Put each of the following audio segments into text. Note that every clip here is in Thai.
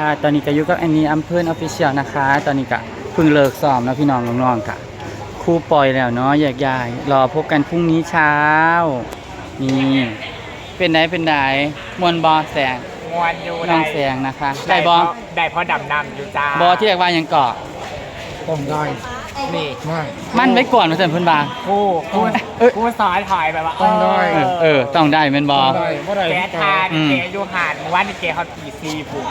ค่ะตอนนี้ก็อยู่กับแอนนี่อัมเพิร์นออฟฟิเชียลนะคะ ตอนนี้ก็เพิ่งเลิกซ้อมแล้วพี่น้องน้องๆค่ะครู่ปล่อยแล้วเนาะแยกย้ายรอพบกันพรุ่งนี้เช้า นี่ เป็นไหนเป็นไหนมวนบอแสงมวนอยู่น้องแสงนะคะ ได้บอได้เพราะดำน้ำอยู่จ้าบอที่เรียกว่าหยังเกาะ ผมได้นี่ไม่มั่นไว้ก่อนมาเสร็จเพิ่นบาผู้ผู้เอ้ยผู้สอนถ่ายแบบว่าต้องได้เออเออต้องได้แม่นบอได้บ่ได้แกทานอืมแกอยู่หาดวันนี้แกเขาตีซีผู้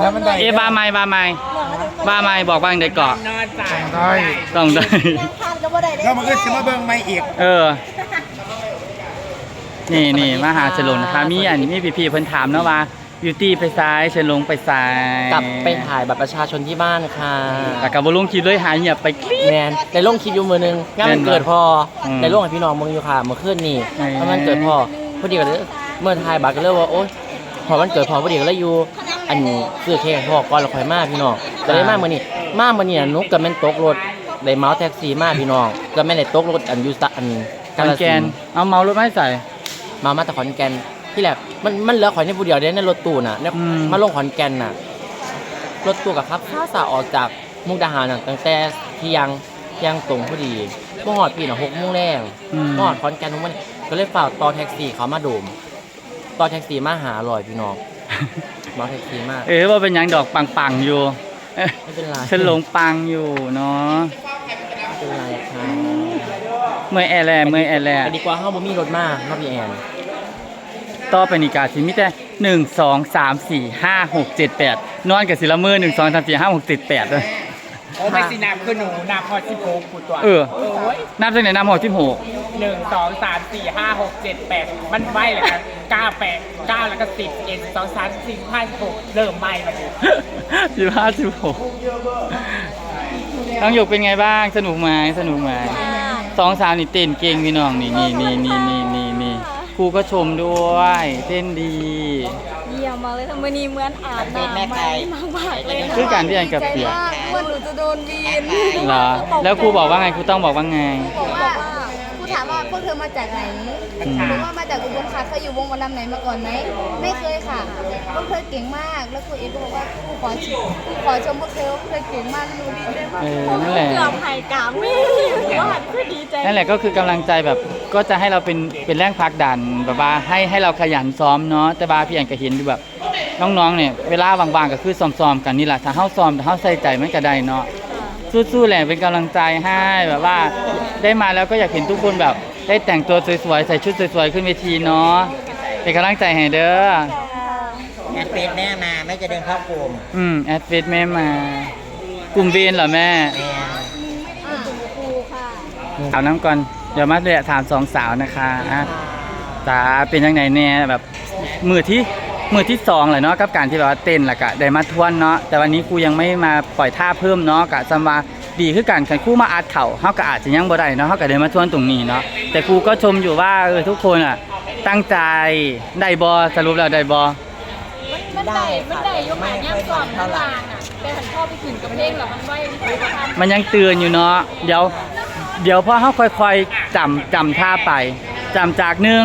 แล้วมันได้เอะบาไม่บาไม่บาไม่บอกว่าจั่งได้เกาะนอนจ่ายได้ต้องได้ยังทานก็บ่ได้เลยแล้วมันก็สิมาเบิ่งไม่อีก เออ นี่นี่มาหาเฉลงนะคะมีอันมีพี่ๆเพิ่นถามเนาะว่าบิวตี้ไปซ้ายเฉลงไปซ้ายกลับไปถ่ายบัตรประชาชนที่บ้านค่ะแต่กับบ่ลงคลิปเลยหายเงียบไปกรี๊ดแมนในลงคลิปอยู่มือนึงงานมันเกิดพออมในลงให้พี่น้องเมืองอยู่ค่ะเมื่อคืนนี่อืมเพราะมันเกิดพอพอดีก็เลยเมื่อถ่ายบัตรก็เลยว่าโอ๊ยพอมันเกิดพอพอดีก็เลยอยู่ อันซื้อเค้กให้พ่อก่อนแล้วค่อยมาพี่น้องก็เลยมามื้อนี้มามื้อนี้น่ะหนุกกับแม่นตกรถได้เมาส์แท็กซี่มาพี่น้องก็แม่นได้ตกรถอันอยู่สะอันกันแกนฬสิธุ์เอาเมารถไม่ใส่ มามาแต่ขอนแก่นที่แรกมันมันเหลือข่อยในผู้เดียวเด้ในรถตู้น่ะเนี่ยอืม มาลงขอนแก่นน่ะรถตู้กับครับข้าสาออกจากมุกดาหารน่ะตั้งแต่เที่ยงเที่ยงตรงพอดีบ่ฮอดพี่น่ะหกโมงแรง อืมบ่ฮอดขอนแก่นทุกมันก็เลยฝากต่อแท็กซี่เขามาโดมต่อแท็กซี่มาหาอร่อยพี่น้อง มาแท็กซี่มาเออว่าเป็นหยังดอกปังๆอยู่เอ้ยไม่เป็นไรเฉลงปังอยู่เนาะไม่เป็นไรค่ะเมื่อยแอร์แลเมื่อยแอร์แลแต่ดีกว่าเฮาบ่มีรถมาเนาะพี่แอนต่อไปนี่กาสิมีแต่หนึ่งสองสามสี่ห้าหกเจ็ดแปดนอนกับศิลมือหนึ่งสองสามสี่ห้าหกเจ็ดแปดเลย โอ้ไม่สิน้ำคือหนูน้ำพอสิบหกผู้ตัวเออ โอ้ยนับจากไหนนับหกที่หกหนึ่งสองสามสี่ห้าหกเจ็ดแปดมันไหวเลยนะเก้าแปดเก้าแล้วก็สิบเอ็ดสองสามสี่ห้าหกเริ่มไหวมาดิสิบห้าสิบหกน้องหยกเป็นไงบ้างสนุกไหมสนุกไหมสองสาวนี่เต้นเก่งพี่น้องนี่นี่นี่นี่นี่นี่นี่ครูก็ชมด้วย เต้นดีเยี่ย มมากเลยทำไมนี่เหมือนอาบน้ำมากมากๆเลยคือการที่อันกับเปียกมากเหมื่อนหนูจะโดนวีนเหรอแล้วครูบอกว่าไงครูต้องบอกว่าไงบอกว่าครูถามว่าพวกเธอมาจากไหนอืมบอกว่ามาจากอุบลค่ะเคยอยู่วงหมอลำไหนมาก่อนไหมไม่เคยค่ะพวกเธอเก่งมากแล้วครูเอกก็บอกว่าครูขอชมครูขอชมพวกเธอพวกเธอเก่งมากหนูดีใจมากเออนั่นแหละเกือบหายกามไม่ ว่าคือดีใจนั่นแหละก็คือกำลังใจแบบก็จะให้เราเป็นเป็นแรงผลักดันแบบว่าให้ให้เราขยันซ้อมเนาะแต่บาพี่อันก็เห็นอยู่แบบน้องๆเนี่ยเวลาว่างๆก็คือซ้อมๆกันนี่แหละถ้าเฮาซ้อมถ้าเฮาใส่ใจมันก็ได้เนาะสู้ๆแหละเป็นกำลังใจให้แบบว่าได้มาแล้วก็อยากเห็นทุกคนแบบ ได้แต่งตัวสวยๆใส่ชุดสวยๆขึ้นเวทีเนาะเป็นกำลังใจให้เด้อแอดเฟซแม่มาไม่จะเดินเข้ากลุ่มอืมแอดเฟซแม่มา กลุ่มเวนเหรอแม่แม่ครูค่ะ เอาน้ำก่อนเดี๋ยวมาเลยถามสองสาวนะคะอะตาเป็นยังไงแน่แบบมือที่มือที่สองเลยเนาะกับการที่แบบว่าเต้นและกะได้มาทวนเนาะแต่วันนี้ครูยังไม่มาปล่อยท่าเพิ่มเนาะกะสมาดีคือกันคันครูมาอัดเข่าเฮาก็อาจจะยังบ่ได้เนาะเฮาก็ได้มาทวนตรงนี้เนาะแต่ครูก็ชมอยู่ว่าเออทุกคนอะตั้งใจได้บอสรุปแล้วได้บอมันได้มันได้ยกหาย่างก่อนเท่าไหร่อะแต่หันพ่อไปขึ้นกับเพลงแล้วมันไหวไม่ได้ทำมันยังเตือนอยู่เนาะเดี๋ยว เดี๋ยวพอเขาค่อยๆจำจำท่าไปจำจากหนึ่ง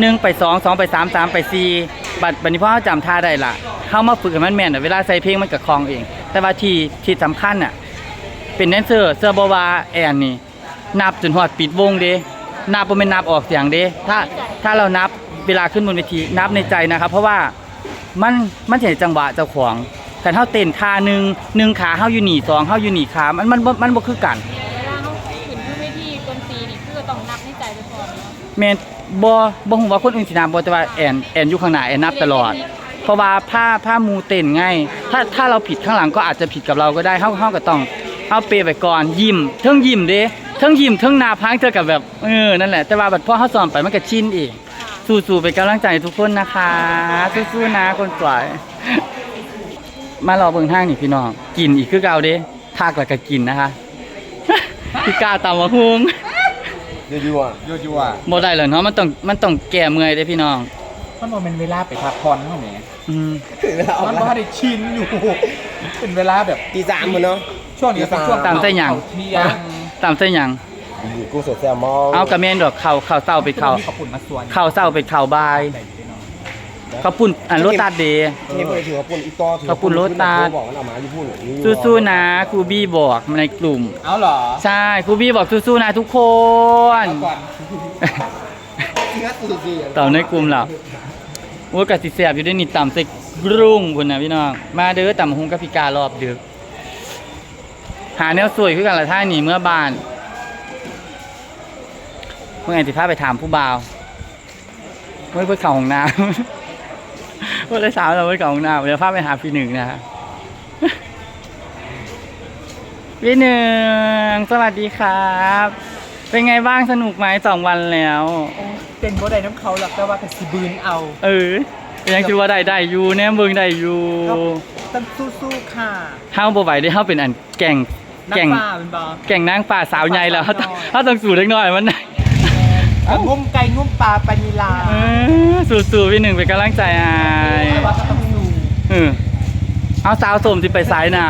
หนึ่งไปสองสองไปสามสามไปสี่บัดบัดนี้พอเขาจำท่าได้ละเข้ามาฝึกให้มันแม่นเวลาใส่เพลงมันกับคลองเอง แต่ว่าที่ที่สำคัญอะเป็นแดนเซอร์เซอร์บวาแอนนี่นับจนหอดปิดวงเด้นับบ่แม่นนับออกเสียงเด้ถ้าถ้าเรานับเวลาขึ้นบนเวทีนับในใจนะครับ เพราะว่ามันมันเห็นจังหวะเจ้าของแต่เฮาเต้นท่าหนึ่งหนึ่งขาเฮาอยู่นี่สองเฮาอยู่นี่ขามันมันมันบ่คือกัน ไปก่อนเนาะแม่นบ่บ่ฮู้ว่าคนอื่นสินับบ่แต่ว่าแอนแอนอยู่ข้างหน้าแอนนับตลอด เพราะว่าผ้าผ้ามูเต้นไงถ้าถ้าเราผิดข้างหลังก็อาจจะผิดกับเราก็ได้เฮาเฮาก็ต้องเอาเปไปก่อนยิ้มเทิงยิ้มเด้เทิงยิ้มเทิงหน้าพังเจอกับแบบเออนั่นแหละแต่ว่าบัดพอเฮาสอนไปมันก็ชินอีกสู้ๆเป็นกำลังใจให้ทุกคนนะคะสู้ๆนะคนสวย มารอเบิ่งทางนี่พี่น้องกินอีกคือเก่าเด้ทากแล้วก็กินนะคะ พี่กาตำมะฮุง ยั่วยั่วยั่วบ่ได้แล้วเนาะมันต้องมันต้องแก้เมื่อยเด้พี่น้องมันบ่เป็นเวลาไปพักผ่อนเท่าไหร่อืมมันบ่ได้ชินอยู่ เป็นเวลาแบบตีสามหมดเนาะ ช่วงนี้เป็นช่วงตามใจหยัง เที่ยงตามใส่หยังกุ้งสดแซลมอนเอากระเมนดอกเข้าเข้าเศร้าไปเข้าขอบคุณมาส่วน เข้าเศร้าไปเข้าบ่ายได้ ข้าวปุ้นอันโรตัสเดย์นี่เพื่อนถือว่าปุ่นอีกต่อถืขอบคุณโรตัสบอกมันเอามาอยู่พุ่นนี่สู้ๆนะครูบี้บอกในกลุ่ม เอาเหรอใช่ครูบี้บอกสู้ๆนะทุกคนก่อนต่อในกลุ่มเราโอ้ยกะสิแสบอยู่ได้นี่ต่ำใส่กรุ้งพุ่นนะพี่น้อง มาเด้อต่ำหงกับพิการอบดึก หาแนวสวยคือกันละท่านี่เมื่อบ้านเมื่อไงสิพาไปถามผู้บ่าวเมื่อเพื่อเข่าของน้ำ เมื่อได้สาวเราเมื่อเข่าของน้ำเดี๋ยวพาไปหาพี่หนึ่งนะฮะพี่หนึ่งสวัสดีครับ เป็นไงบ้างสนุกไหมสองวันแล้ว เป็นบ่ได้น้ำเขาหรอกแต่ว่าแต่สิบืนเอา เออยังคิดว่าได้ได้อยู่แน่เบิ่งได้อยู่ต้องสู้ๆค่ะเฮาบ่ไหวได้เฮาเป็นอันแก่งนักแก่งป่าเป็นบอแก่งนางป่าสาวใหญ่แล้วเฮาต้องเฮาต้องสู้เล็กน้อยมันได้งุ้มไก่งุ้ม ปลาปานิลาเออสู้ๆพี่หนึ่งเป็นกำลังใจให้แต่ว่าก็ต้องสู้เออเอาสาวสมสิไปสายน่ะ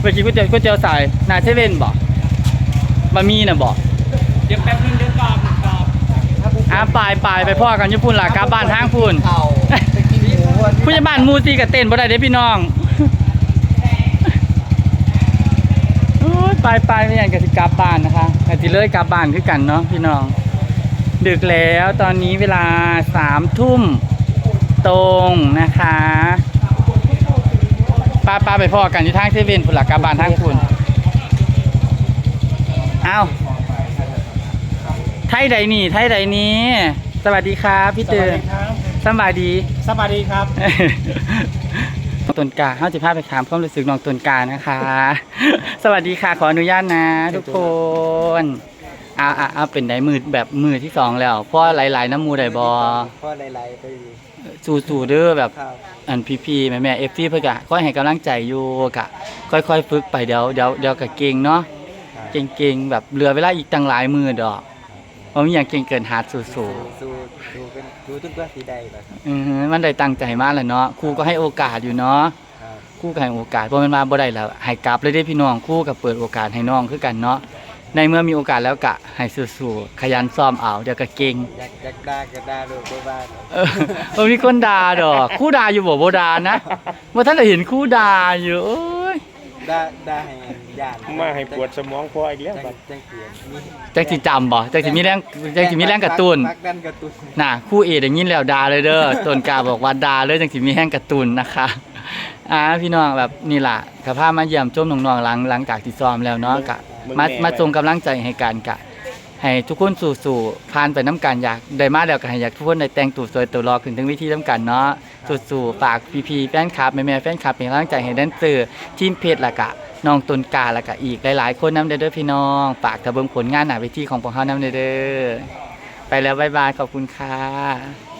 ไปกินก๋วยเตี๋ยวก๋วยเตี๋ยวสายหน้าเซเว่นบ่บะหมี่น่ะบ่เดี๋ยวแป๊บนึงเดี๋ยวกรอบกรอบอะปลายปลายไปพ่อกันญี่ปุ่นล่ะกลับบ้านทางพุ่นเอาไปกินหมูนผู้ใหญ่บ้านมูตีกับเต้นบ่ได้เด้พี่น้องโอ้ยไปไปไม่อยากจะสิกลับบ้านนะคะ แต่ที่เลยกลับบ้านคือกันเนาะพี่น้อง ดึกแล้วตอนนี้เวลาสามทุ่มตรงนะคะป้าป้าไปพ่อกันอยู่ทางเซเว่นพุ่นละกลับบ้านทางพุ่นเอาไทยใดนี่ไทยใดนี้ สวัสดีครับพี่เตือนสบายดีสวัสดีครับน้อง ตนกาเขาจะพาไปถามความรู้สึกน้องตนกานะคะ สวัสดีค่ะขออนุญาตนะ ทุกคนอ่าอ่าอ่าเป็นไดมือแบบมือที่สองแล้วเพราะหลายๆน้ำมูไดบอพ่อไล่ๆไปสู่สู่เด้อแบบครับอันพี่พี่ๆแม่แม่เอฟซีเพื่อกะค่อยให้กำลังใจอยู่กะค่อยๆฝึกไปเดี๋ยวเดี๋ยวเดี๋ยวกะเก่งเนาะเก่งๆแบบเหลือเวลาอีกตั้งหลายมือดอก เพราะมีอยางเก่งเกินหาดสูสู่สู้สู้เป็นสู้ทุกเรื่อสีใดเลยอือฮึมันได้ตั้งใจมากแหละเนาะครูก็ให้โอกาสอยู่เนาะครับครู่ก็ให้โอกาสพราะมันมาบ่ได้แล้วให้กลับเลยได้พี่น้องครู่กับเปิดโอกาสให้น้องคือกันเนาะในเมื่อมีโอกาสแล้วกะให้สู้ๆขยันซ้อมเอาเดี๋ยวก็เก่ง อยากอยากด่าก็ด่าลูกก็บ้านเออบ่มีคนด่าดอกคู่ด่าอยู่บ่บ่ด่านะว่าท่านได้เห็นคู่ด่าอยู่โอ้ยด่าด่าให้ มาให้ปวดสมองพออีกแล้วจังบัดจังเขียนมีจักสิจำบ่จักสิมีแรงจักสิมีแรงกระตุ้นมักดันกระตุ้นน่ะครู่เอได้ยินแล้วด่าเลยเด้อต้นกล้าบอกว่าด่าเลยจังสิมีแรงกระตุ้นนะคะอ่าพี่น้องแบบนี่ล่ะก็พามาเยี่ยมชมน้องๆหลังหลังจากที่ซ้อมแล้วเนาะกะมามาส่งกำลังใจให้กันกะ ให้ทุกคนสู่ๆผ่านไปน้ำกันอยากได้มาแล้วก็ให้อยากทุกคนได้แต่งตัวสวยตัวรอขึ้นถึงวิธีน้ำกันเนาะ สู่ๆฝากพี่ๆแฟนคลับแม่ๆแฟนคลับเป็นกำลังใจให้แดนเซอร์ทีมเพจละกะน้องตุนกาละกะอีกหลายๆ คนนำเด้อเด้อพี่น้องฝากทะเบิงผลงานหน้าเวทีของพวกเขานำเด้อเด้อไปแล้วบ๊ายบายขอบคุณค่ะ